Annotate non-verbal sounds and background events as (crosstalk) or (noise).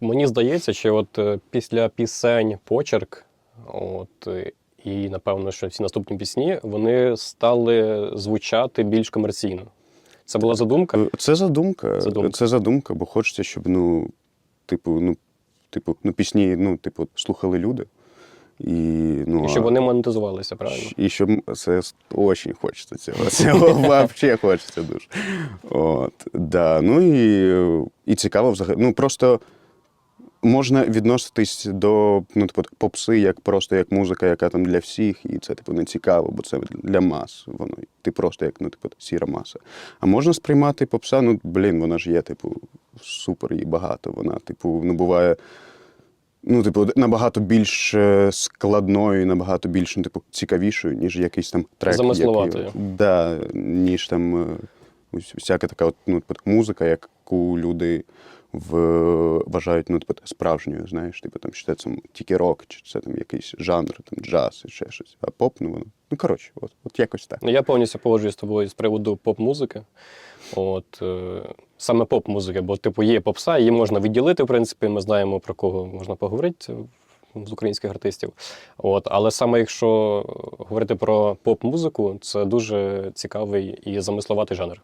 Мені здається, що от е, після пісень почерк, от е, і напевно, що всі наступні пісні вони стали звучати більш комерційно. Це була задумка. Це задумка. Задумка. Це задумка, бо хочеться, щоб ну, типу, ну, типу, ну, пісні, ну, типу, слухали люди. І, ну, І щоб вони монетизувалися, правильно? І щоб це дуже хочеться цього. (laughs) Цього взагалі хочеться дуже. От, да. Ну і, і цікаво взагалі. Ну просто можна відноситись до ну, типу, попси як просто як музика, яка там для всіх, і це типу не цікаво, бо це для мас. Воно ти просто як ну, типу, сіра маса. А можна сприймати попса, ну блін, вона ж є, типу, супер і багато. Вона, типу, ну буває. Ну, типу, набагато більш е, складною, набагато більш ну, типу, цікавішою, ніж якийсь там трек. Замисловатою. Який, да, ніж там е, ось всяка така от, ну, типу, музика, яку люди вважають ну, типу, справжньою, знаєш, типу, там, чи це там, тільки рок, чи це там якийсь жанр, там, джаз і ще щось. А поп, ну воно. Ну, коротше, от, от якось так. Ну, Я повністю погоджуюсь з тобою з приводу поп-музики. От е, саме поп-музики, бо типу є попса, її можна відділити, в принципі. Ми знаємо про кого можна поговорити з українських артистів. От, але саме якщо говорити про поп-музику, це дуже цікавий і замисловатий жанр.